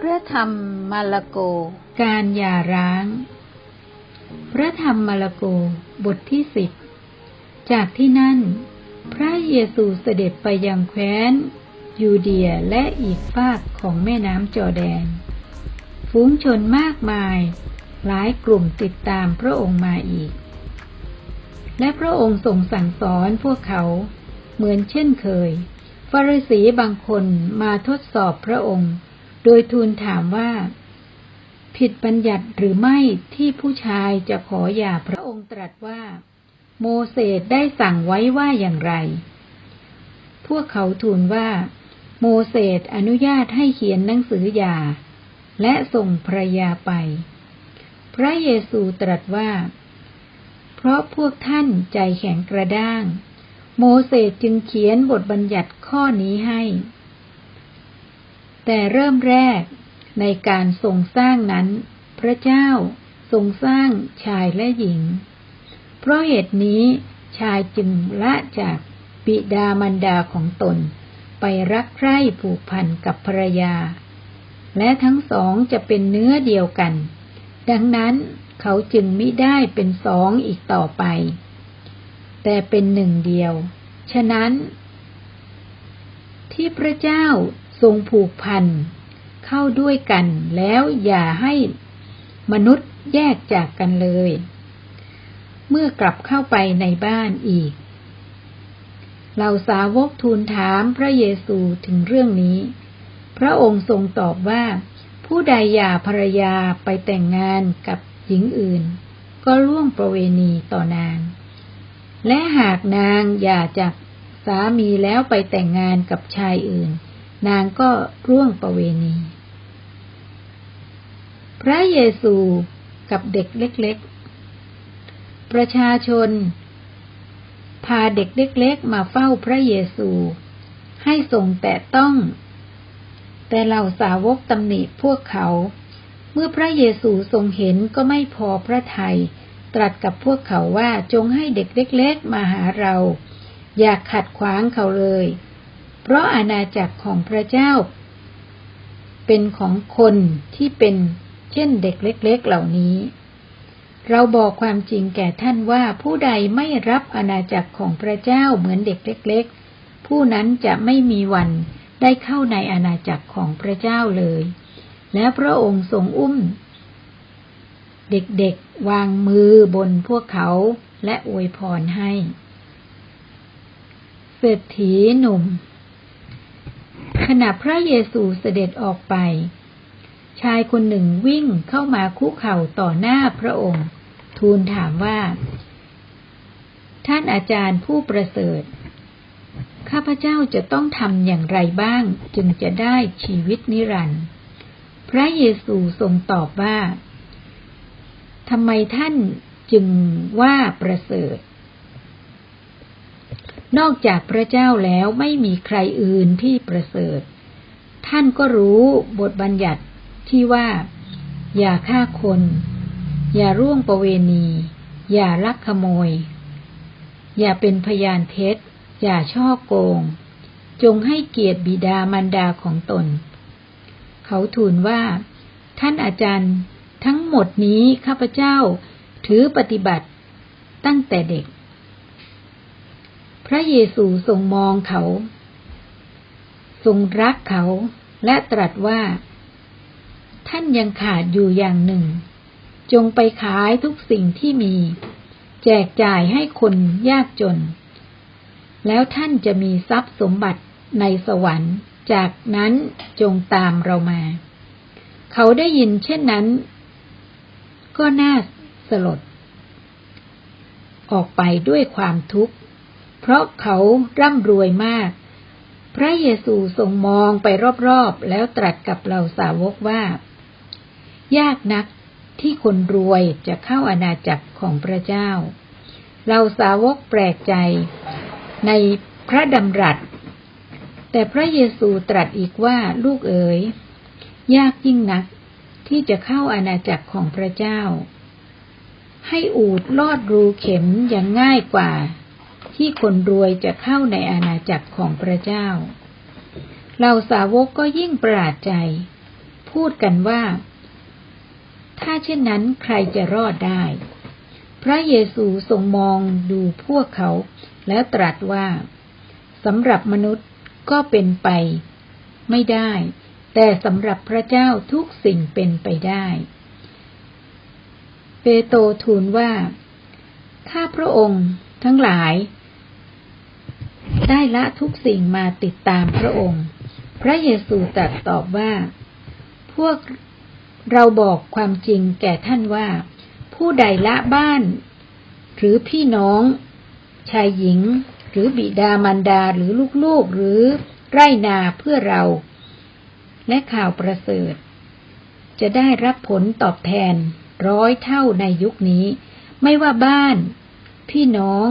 พระธรรมมาระโก การหย่าร้าง พระธรรมมาระโก บทที่สิบ จากที่นั่น พระเยซูเสด็จไปยังแคว้น ยูเดียและอีกฝากของแม่น้ำจอแดน ฝูงชนมากมาย หลายกลุ่มติดตามพระองค์มาอีก และพระองค์ทรงสั่งสอนพวกเขาเหมือนเช่นเคย ฟาริสีบางคนมาทดสอบพระองค์ โดยทูลถามว่า ผิดบัญญัติหรือไม่ที่ผู้ชายจะขอหย่าพระองค์ตรัสว่า โมเสสได้สั่งไว้ว่าอย่างไร พวกเขาทูลว่า โมเสสอนุญาตให้เขียนหนังสือหย่า และส่งภรรยาไป พระเยซูตรัสว่า เพราะพวกท่านใจแข็งกระด้าง โมเสสจึงเขียนบทบัญญัติข้อนี้ให้ แต่เริ่มแรก ในการทรงสร้างนั้น พระเจ้าทรงสร้างชายและหญิง เพราะเหตุนี้ชายจึงละจากบิดามารดาของตน ไปรักใคร่ผูกพันกับภรรยา และทั้งสองจะเป็นเนื้อเดียวกัน ดังนั้นเขาจึงไมิได้เป็นสองอีกต่อไป แต่เป็นหนึ่งเดียว ฉะนั้น ที่พระเจ้า ทรงผูกพัน เข้าด้วยกันแล้วอย่าให้มนุษย์แยกจากกันเลย เมื่อกลับเข้าไปในบ้านอีก เราสาวกทูลถามพระเยซูถึงเรื่องนี้ พระองค์ทรงตอบว่า ผู้ใดหย่าภรรยาไปแต่งงานกับหญิงอื่น ก็ล่วงประเวณีต่อนาง และหากนางหย่าจากสามีแล้วไปแต่งงานกับชายอื่น นางก็ร่วงประเวณี พระเยซูกับเด็กเล็กๆ ประชาชน พาเด็กเล็กๆ มาเฝ้าพระเยซู ให้ทรงแตะต้อง แต่เหล่าสาวกตำหนิพวกเขา เมื่อพระเยซูทรงเห็นก็ไม่พอพระทยัยตรัสกับพวกเขาว่าจงให้เด็กเล็กๆ มาหาเรา อย่าขัดขวางเขาเลย เพราะอาณาจักรของพระเจ้า เป็นของคนที่เป็นเช่นเด็กเล็ก ๆเหล่านี้ เราบอกความจริงแก่ท่านว่าผู้ใดไม่รับอาณาจักรของพระเจ้าเหมือนเด็กเล็ก ๆ ผู้นั้นจะไม่มีวันได้เข้าในอาณาจักรของพระเจ้าเลย แล้วพระองค์ทรงอุ้ม เด็กๆวางมือบนพวกเขาและอวยพรให้เศรษฐีหนุ่ม ขณะพระเยซูเสด็จออกไป ชายคนหนึ่งวิ่งเข้ามาคุกเข่าต่อหน้าพระองค์ ทูลถามว่า ท่านอาจารย์ผู้ประเสริฐ ข้าพเจ้าจะต้องทำอย่างไรบ้างจึงจะได้ชีวิตนิรันดร์พระเยซูทรงตอบว่าทำไมท่านจึงว่าประเสริฐ นอกจากพระเจ้าแล้วไม่มีใครอื่นที่ประเสริฐ ท่านก็รู้บทบัญญัติที่ว่า อย่าฆ่าคน อย่าร่วงประเวณี อย่าลักขโมย อย่าเป็นพยานเท็จ อย่าช่อโกง จงให้เกียรติบิดามารดาของตน เขาทูลว่า ท่านอาจารย์ทั้งหมดนี้ข้าพเจ้าถือปฏิบัติตั้งแต่เด็ก พระเยซูทรงมองเขา ทรงรักเขา และตรัสว่า ท่านยังขาดอยู่อย่างหนึ่ง จงไปขายทุกสิ่งที่มี แจกจ่ายให้คนยากจน แล้วท่านจะมีทรัพย์สมบัติในสวรรค์ จากนั้นจงตามเรามา เขาได้ยินเช่นนั้น ก็น่าสลด ออกไปด้วยความทุกข์ เพราะเขาร่ำรวยมาก พระเยซูทรงมองไปรอบๆ แล้วตรัสกับเราสาวกว่า ยากนักที่คนรวยจะเข้าอาณาจักรของพระเจ้า เราสาวกแปลกใจในพระดำรัส แต่พระเยซูตรัสอีกว่าลูกเอ๋ย ยากยิ่งนักที่จะเข้าอาณาจักรของพระเจ้า ให้อูดลอดรูเข็มยังง่ายกว่า ที่คนรวยจะเข้าในอาณาจักรของพระเจ้าเราสาวกก็ยิ่งประหลาดใจ พูดกันว่า ถ้าเช่นนั้นใครจะรอดได้ พระเยซูทรงมองดูพวกเขา แล้วตรัสว่าสำหรับมนุษย์ก็เป็นไป ไม่ได้ แต่สำหรับพระเจ้าทุกสิ่งเป็นไปได้เปโตทูลว่า ข้าพระองค์ทั้งหลาย ได้ละทุกสิ่งมาติดตามพระองค์ พระเยซูตรัสตอบว่า พวกเราบอกความจริงแก่ท่านว่า ผู้ใดละบ้าน หรือพี่น้อง ชายหญิง หรือบิดามารดาหรือลูกๆหรือไรนาเพื่อเรา และข่าวประเสริฐ จะได้รับผลตอบแทนร้อยเท่าในยุคนี้ ไม่ว่าบ้าน พี่น้อง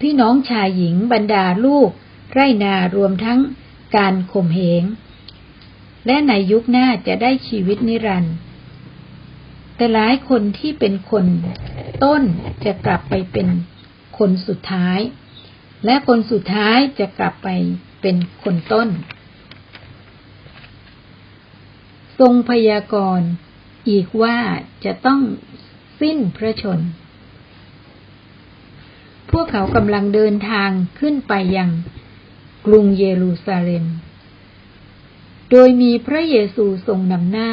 พี่น้องชายหญิงบรรดาลูก ไรนารวมทั้งการข่มเหง และในยุคหน้าจะได้ชีวิตนิรันดร์แต่หลายคนที่เป็นคนต้นจะกลับไปเป็นคนสุดท้าย และคนสุดท้ายจะกลับไปเป็นคนต้น ทรงพยากรณ์อีกว่าจะต้องสิ้นพระชน พวกเขากำลังเดินทางขึ้นไปยังกรุงเยรูซาเล็ม โดยมีพระเยซูทรงนำหน้า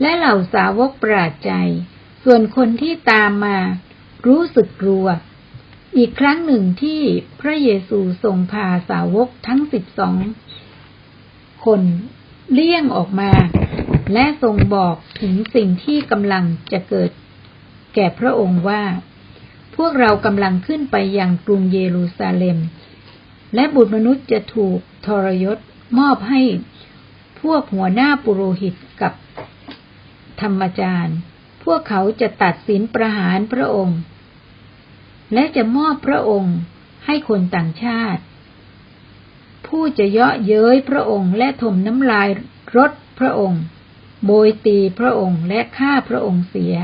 และเหล่าสาวกปราดใจ ส่วนคนที่ตามมารู้สึกกลัว อีกครั้งหนึ่งที่พระเยซูทรงพาสาวกทั้งสิบสองคนเลี่ยงออกมา และทรงบอกถึงสิ่งที่กำลังจะเกิด แก่พระองค์ว่า วกเรากำลังขึ้นไปยังกรุงเยรูซาเล็ม และบุตรมนุษย์จะถูกทรยศมอบให้พวกหัวหน้าปุโรหิตกับธรรมจารย์ พวกเขาจะตัดสินประหารพระองค์ และจะมอบพระองค์ให้คนต่างชาติ ผู้จะเยาะเย้ยพระองค์และถมน้ำลายรถพระองค์ โบยตีพระองค์และฆ่าพระองค์เสีย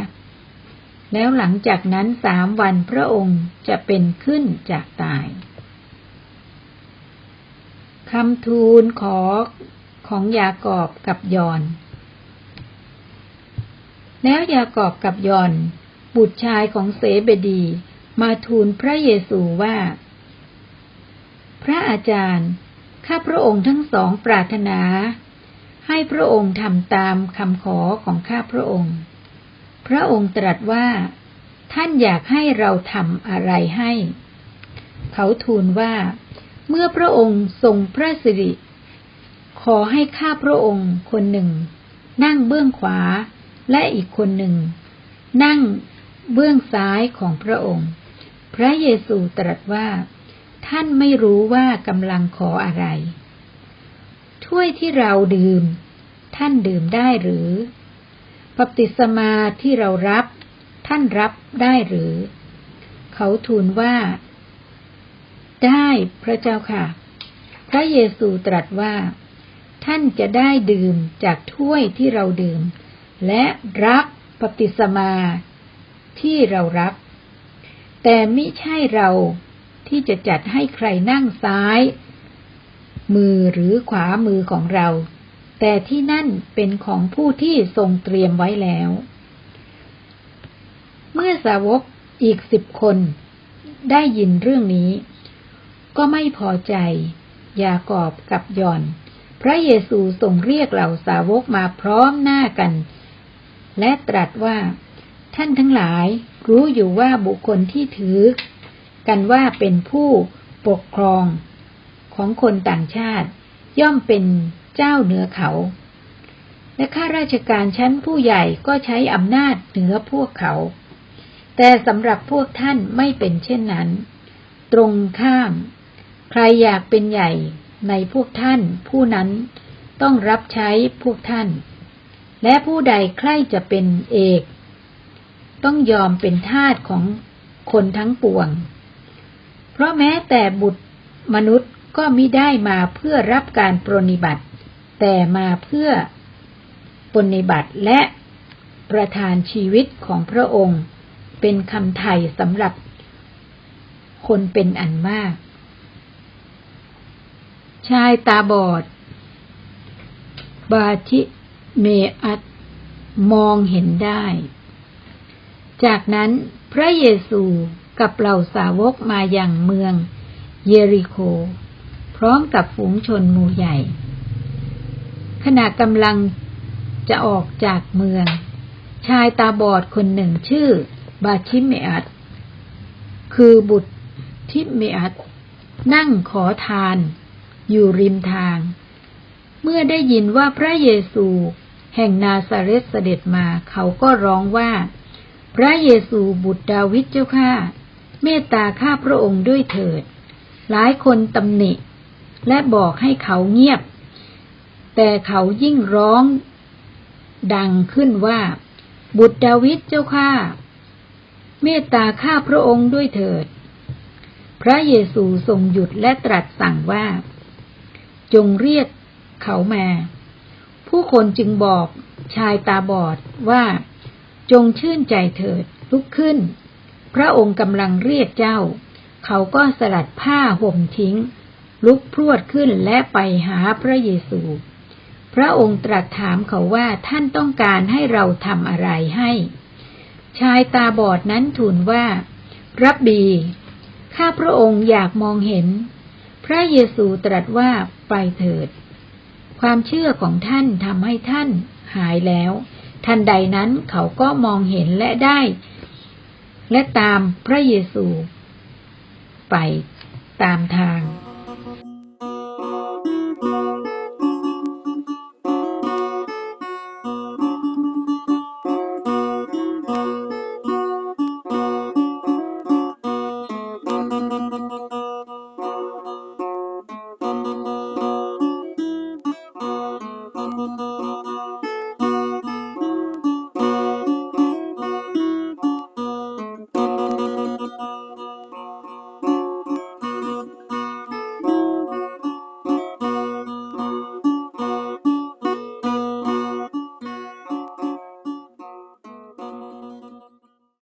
แล้วหลังจากนั้นสามวันพระองค์จะเป็นขึ้นจากตายคำทูลขอของยากอบกับยอน แล้วยากอบกับยอน บุตรชายของเสเบดี มาทูลพระเยซูว่า พระอาจารย์ ข้าพระองค์ทั้งสองปรารถนา ให้พระองค์ทำตามคำขอของข้าพระองค์ พระองค์ตรัสว่า ท่านอยากให้เราทำอะไรให้ เขาทูลว่า เมื่อพระองค์ทรงพระสิริ ขอให้ข้าพระองค์คนหนึ่ง นั่งเบื้องขวาและอีกคนหนึ่ง นั่งเบื้องซ้ายของพระองค์ พระเยซูตรัสว่า ท่านไม่รู้ว่ากำลังขออะไร ถ้วยที่เราดื่ม ท่านดื่มได้หรือ ปฏิสมาที่เรารับ ท่านรับได้หรือ เขาทูลว่า ได้พระเจ้าค่ะ พระเยซูตรัสว่า ท่านจะได้ดื่มจากถ้วยที่เราดื่ม และรับปฏิสมาที่เรารับ แต่มิใช่เราที่จะจัดให้ใครนั่งซ้าย มือหรือขวามือของเรา แต่ที่นั่นเป็นของผู้ที่ทรงเตรียมไว้แล้ว เมื่อสาวกอีกสิบคนได้ยินเรื่องนี้ ก็ไม่พอใจ ยากอบกับย่อน พระเยซูทรงเรียกเหล่าสาวกมาพร้อมหน้ากัน และตรัสว่า ท่านทั้งหลายรู้อยู่ว่าบุคคลที่ถือ กันว่าเป็นผู้ปกครองของคนต่างชาติ ย่อมเป็น เจ้าเหนือเขา และข้าราชการชั้นผู้ใหญ่ก็ใช้อำนาจเหนือพวกเขา แต่สำหรับพวกท่านไม่เป็นเช่นนั้น ตรงข้าม ใครอยากเป็นใหญ่ในพวกท่านผู้นั้นต้องรับใช้พวกท่าน และผู้ใดใคร่จะเป็นเอก ต้องยอมเป็นทาสของคนทั้งปวง เพราะแม้แต่บุตรมนุษย์ก็มิได้มาเพื่อรับการปรนิบัติ แต่มาเพื่อปนิบัติและประทานชีวิตของพระองค์ เป็นคำไถ่สำหรับคนเป็นอันมาก ชายตาบอด บาชิเมอัตมองเห็นได้ จากนั้นพระเยซูกับเหล่าสาวกมาอย่างเมืองเยริโค พร้อมกับฝูงชนหมู่ใหญ่ ขณะกำลังจะออกจากเมือง ชายตาบอดคนหนึ่งชื่อบาชิเมอัตคือบุตรทิเมอัตนั่งขอทาน อยู่ริมทาง เมื่อได้ยินว่าพระเยซูแห่งนาซาเรตเสด็จมาเขาก็ร้องว่า พระเยซูบุตรดาวิดเจ้าข้าเมตตาข้าพระองค์ด้วยเถิด หลายคนตำหนิ และบอกให้เขาเงียบ แต่เขายิ่งร้อง ดังขึ้นว่า บุตรดาวิดเจ้าข้าเมตตาข้าพระองค์ด้วยเถิด พระเยซูทรงหยุดและตรัสสั่งว่า จงเรียกเขามา ผู้คนจึงบอกชายตาบอดว่า จงชื่นใจเถิดลุกขึ้น พระองค์กำลังเรียกเจ้า เขาก็สลัดผ้าห่มทิ้ง ลุกพรวดขึ้นและไปหาพระเยซู พระองค์ตรัสถามเขาว่าท่านต้องการให้เราทำอะไรให้ ชายตาบอดนั้นทูลว่า รับบี ข้าพระองค์อยากมองเห็น พระเยซูตรัสว่าไปเถิด ความเชื่อของท่านทำให้ท่านหายแล้ว ทันใดนั้นเขาก็มองเห็นและได้ และตามพระเยซู ไปตามทาง